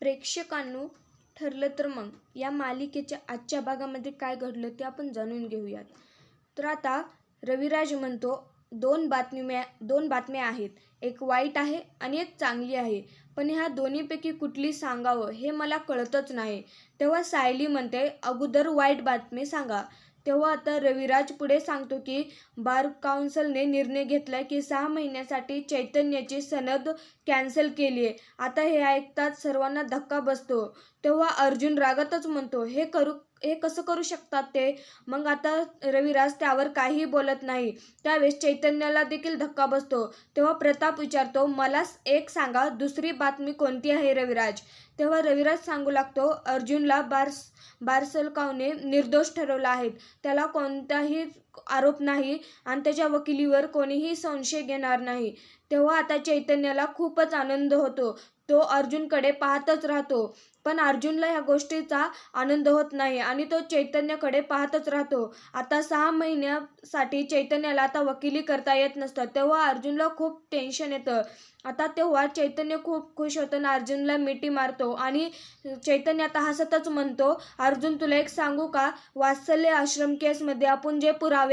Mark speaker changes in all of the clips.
Speaker 1: प्रेक्षकांनो ठरलं तर मग. या मालिकेच्या आजच्या भागामध्ये काय घडलं ते आपण जाणून घेऊयात. तर आता रविराज म्हणतो दोन बातम्या दोन बातम्या आहेत. एक वाईट आहे आणि एक चांगली आहे. पण ह्या दोन्हीपैकी कुठली सांगावं हे मला कळतच नाही. तेव्हा सायली म्हणते अगोदर वाईट बातमी सांगा. तेव्हा आता रविराज पुढे सांगतो की बार काउन्सिलने निर्णय घेतलाय की सहा महिन्यासाठी चैतन्याची सनद कॅन्सल केली आहे. आता हे ऐकताच सर्वांना धक्का बसतो. तेव्हा अर्जुन रागातच म्हणतो हे करू हे कसं करू शकतात ते? मग आता रविराज त्यावर काहीही बोलत नाही. त्यावेळेस चैतन्याला देखील धक्का बसतो. तेव्हा प्रताप विचारतो मला एक सांगा दुसरी बातमी कोणती आहे रविराज? तेव्हा रविराज सांगू लागतो अर्जुनला बार्स बारसलकावने निर्दोष ठरवला आहे. त्याला कोणताही आरोप नाही आणि त्याच्या वकिलीवर कोणीही संशय घेणार नाही. तेव्हा आता चैतन्याला खूपच आनंद होतो. तो अर्जुनकडे पाहतच राहतो. पण अर्जुनला ह्या गोष्टीचा आनंद होत नाही आणि तो चैतन्याकडे पाहतच राहतो. आता सहा महिन्यासाठी चैतन्याला आता वकिली करता येत नसतं. तेव्हा अर्जुनला खूप टेन्शन येतं. आता तेव्हा चैतन्य खूप खुश होतं आणि अर्जुनला मिठी मारतो आणि चैतन्य आता हसतच म्हणतो अर्जुन तुला एक सांगू का? वात्सल्य आश्रम केसमध्ये आपण जे पुरावे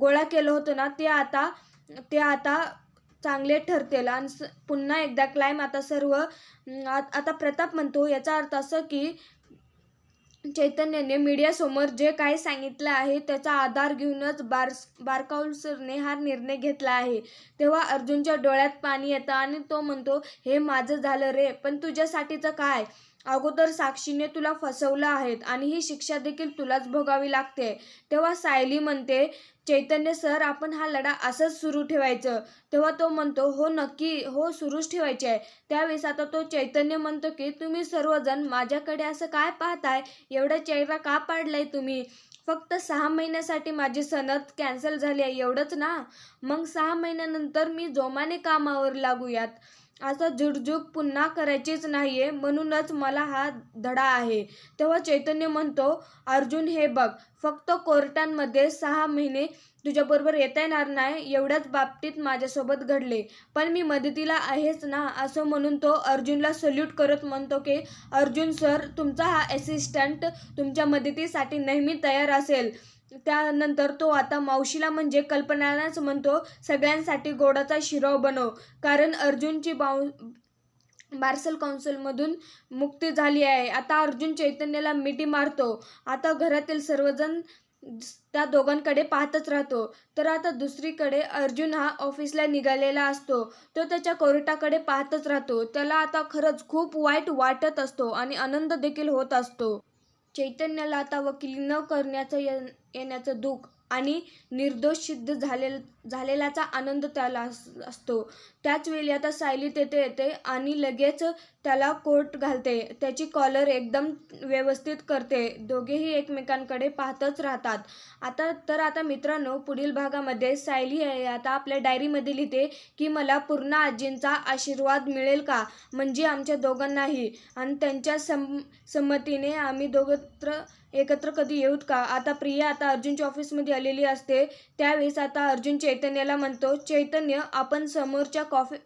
Speaker 1: गोळा केलं होतं ना ते आता ते आता चांगले ठरतील. आणि स पुन्हा एकदा क्लाइम आता सर्व आता प्रताप म्हणतो याचा अर्थ असं की चैतन्याने मीडियासमोर जे काही सांगितलं आहे त्याचा आधार घेऊनच बार बार हा निर्णय घेतला आहे. तेव्हा अर्जुनच्या डोळ्यात पाणी येतं आणि तो म्हणतो हे माझं झालं रे पण तुझ्यासाठीचं काय? अगोदर साक्षीने तुला फसवलं आहेत आणि ही शिक्षा देखील तुलाच भोगावी लागते. तेव्हा सायली म्हणते चैतन्य सर आपण हा लढा असंच सुरू ठेवायचं. तेव्हा तो म्हणतो हो नक्की हो सुरूच ठेवायचे आहे. त्यावेळेस आता तो चैतन्य म्हणतो की तुम्ही सर्वजण माझ्याकडे असं काय पाहताय? एवढा चेहरा का पाडलाय तुम्ही? फक्त सहा महिन्यासाठी माझी सनद कॅन्सल झाली आहे एवढंच ना? मग सहा महिन्यानंतर मी जोमाने कामावर लागूयात. असं जुडझुक पुन्हा करायचीच नाही आहे म्हणूनच मला हा धडा आहे. तेव्हा चैतन्य म्हणतो अर्जुन हे बघ फक्त कोर्टांमध्ये सहा महिने तुझ्याबरोबर येता येणार नाही एवढ्याच बाबतीत माझ्यासोबत घडले. पण मी मदतीला आहेच ना? असं म्हणून तो अर्जुनला सल्यूट करत म्हणतो की अर्जुन सर तुमचा हा असिस्टंट तुमच्या मदतीसाठी नेहमी तयार असेल. त्यानंतर तो आता मावशीला म्हणजे कल्पनालाच म्हणतो सगळ्यांसाठी गोडाचा शिराव बनव. कारण अर्जुनची बाव बार्सल काउन्सिलमधून मुक्ती झाली आहे. आता अर्जुन चैतन्याला मिठी मारतो. आता घरातील सर्वजण त्या दोघांकडे पाहतच राहतो. तर आता दुसरीकडे अर्जुन हा ऑफिसला निघालेला असतो. तो त्याच्या कोर्टाकडे पाहतच राहतो. त्याला आता खरंच खूप वाईट वाटत असतो आणि आनंद देखील होत असतो. चैतन्याला आता वकिली न करण्याचं येण्याचं दुःख आणि निर्दोष सिद्ध झाले झालेलाचा आनंद त्याला असतो. त्याच वेळी आता सायली तेथे येते आणि लगेच त्याला कोट घालते. त्याची कॉलर एकदम व्यवस्थित करते. दोघेही एकमेकांकडे पाहतच राहतात. आता तर आता मित्रांनो पुढील भागामध्ये सायली आता आपल्या डायरीमध्ये लिहिते की मला पूर्ण आजींचा आशीर्वाद मिळेल का? म्हणजे आमच्या दोघांनाही. आणि त्यांच्या सम संमतीने आम्ही दोघत्र एकत्र कधी येऊत का? आता प्रिया आता अर्जुनच्या ऑफिसमध्ये आलेली असते. त्यावेळेस आता अर्जुन चैतन्याला म्हणतो चैतन्य आपण समोरच्या कॉफी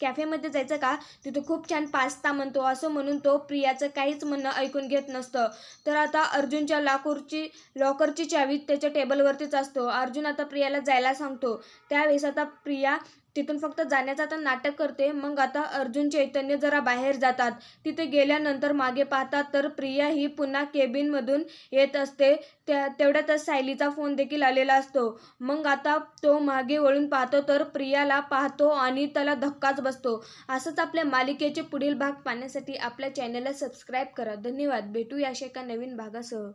Speaker 1: कॅफेमध्ये जायचं का? तिथं खूप छान पास्ता म्हणतो असं म्हणून तो प्रियाचं काहीच म्हणणं ऐकून घेत नसतं. तर आता अर्जुनच्या लाकूरची लॉकरची चावी त्याच्या टेबलवरतीच असतो. अर्जुन आता प्रियाला जायला सांगतो. त्यावेळेस आता प्रिया तिथून फक्त जाण्याचं आता नाटक करते. मग आता अर्जुन चैतन्य जरा बाहेर जातात. तिथे गेल्यानंतर मागे पाहतात तर प्रिया ही पुन्हा केबिनमधून येत असते. त्या तेवढ्यातच सायलीचा फोन देखील आलेला असतो. मग आता तो मागे वळून पाहतो तर प्रियाला पाहतो आणि त्याला धक्काच बसतो. असंच आपल्या मालिकेचे पुढील भाग पाहण्यासाठी आपल्या चॅनलला सबस्क्राईब करा. धन्यवाद. भेटूया अशा एका नवीन भागासह.